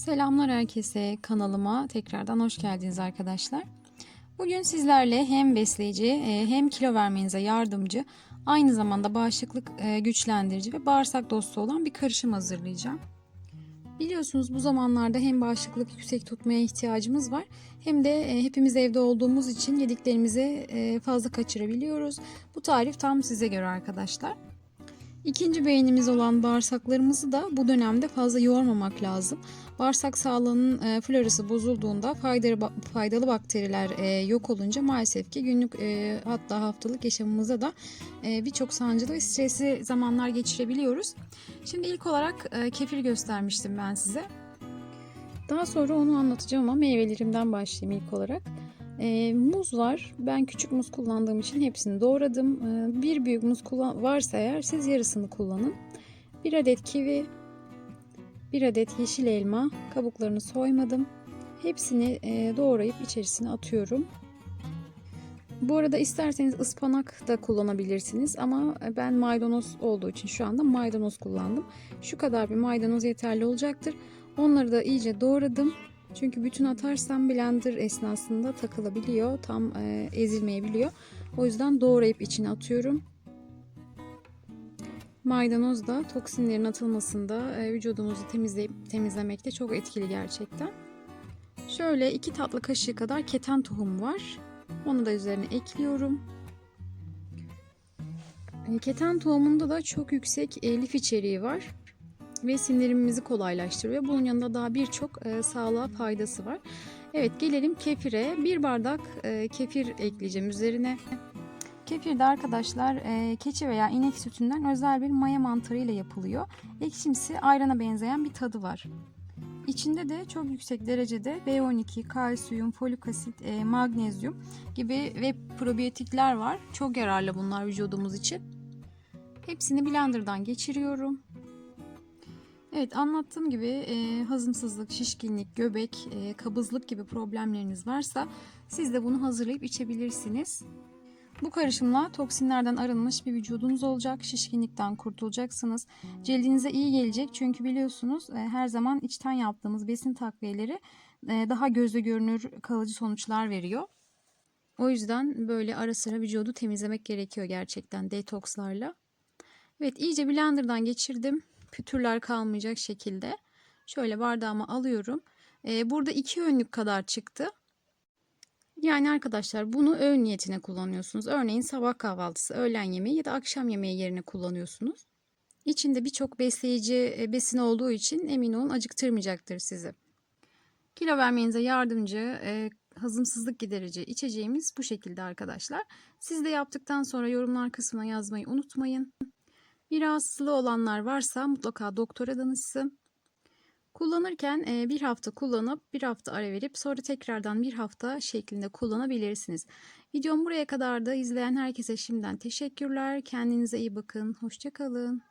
Selamlar herkese kanalıma tekrardan hoş geldiniz arkadaşlar. Bugün sizlerle hem besleyici e, hem kilo vermenize yardımcı aynı zamanda bağışıklık e, güçlendirici ve bağırsak dostu olan bir karışım hazırlayacağım. Biliyorsunuz bu zamanlarda hem bağışıklık yüksek tutmaya ihtiyacımız var hem de e, hepimiz evde olduğumuz için yediklerimizi fazla kaçırabiliyoruz. Bu tarif tam size göre arkadaşlar. İkinci beynimiz olan bağırsaklarımızı da bu dönemde fazla yormamak lazım. Bağırsak sağlığının e, florası bozulduğunda faydalı, faydalı bakteriler e, yok olunca maalesef ki günlük e, hatta haftalık yaşamımızda da e, birçok sancılı stresli zamanlar geçirebiliyoruz. Şimdi ilk olarak e, kefir göstermiştim ben size. Daha sonra onu anlatacağım ama meyvelerimden başlayayım ilk olarak. E, muz var. Ben küçük muz kullandığım için hepsini doğradım. E, bir büyük muz kullan varsa eğer siz yarısını kullanın. Bir adet kivi, bir adet yeşil elma, kabuklarını soymadım. Hepsini e, doğrayıp içerisine atıyorum. Bu arada isterseniz ıspanak da kullanabilirsiniz ama ben maydanoz olduğu için şu anda maydanoz kullandım. Şu kadar bir maydanoz yeterli olacaktır. Onları da iyice doğradım. Çünkü bütün atarsam blender esnasında takılabiliyor. Tam e, ezilmeyebiliyor. O yüzden doğrayıp içine atıyorum. Maydanoz da toksinlerin atılmasında e, vücudumuzu temizleyip temizlemekte çok etkili gerçekten. Şöyle iki tatlı kaşığı kadar keten tohum var. Onu da üzerine ekliyorum. E, keten tohumunda da çok yüksek e, lif içeriği var ve sindirimimizi kolaylaştırıyor. Bunun yanında daha birçok e, sağlığa faydası var. Evet gelelim kefire. Bir bardak e, kefir ekleyeceğim üzerine. Kefir de arkadaşlar e, keçi veya inek sütünden özel bir maya mantarı ile yapılıyor. Ekşimsi ayrana benzeyen bir tadı var. İçinde de çok yüksek derecede B12, kalsiyum, folik asit, e, magnezyum gibi ve probiyotikler var. Çok yararlı bunlar vücudumuz için. Hepsini blenderdan geçiriyorum. Evet anlattığım gibi e, hazımsızlık, şişkinlik, göbek, e, kabızlık gibi problemleriniz varsa siz de bunu hazırlayıp içebilirsiniz. Bu karışımla toksinlerden arınmış bir vücudunuz olacak. Şişkinlikten kurtulacaksınız. Cildinize iyi gelecek çünkü biliyorsunuz e, her zaman içten yaptığımız besin takviyeleri e, daha gözle görünür kalıcı sonuçlar veriyor. O yüzden böyle ara sıra vücudu temizlemek gerekiyor gerçekten detokslarla. Evet iyice blenderdan geçirdim. Pütürler kalmayacak şekilde. Şöyle bardağıma alıyorum. Ee, burada iki önlük kadar çıktı. Yani arkadaşlar bunu öğün niyetine kullanıyorsunuz. Örneğin sabah kahvaltısı, öğlen yemeği ya da akşam yemeği yerine kullanıyorsunuz. İçinde birçok besleyici e, besin olduğu için emin olun acıktırmayacaktır sizi. Kilo vermenize yardımcı, e, hazımsızlık giderici içeceğimiz bu şekilde arkadaşlar. Siz de yaptıktan sonra yorumlar kısmına yazmayı unutmayın. Bir rahatsızlığı olanlar varsa mutlaka doktora danışsın. Kullanırken e, bir hafta kullanıp bir hafta ara verip sonra tekrardan bir hafta şeklinde kullanabilirsiniz. Videom buraya kadar da izleyen herkese şimdiden teşekkürler. Kendinize iyi bakın. Hoşçakalın.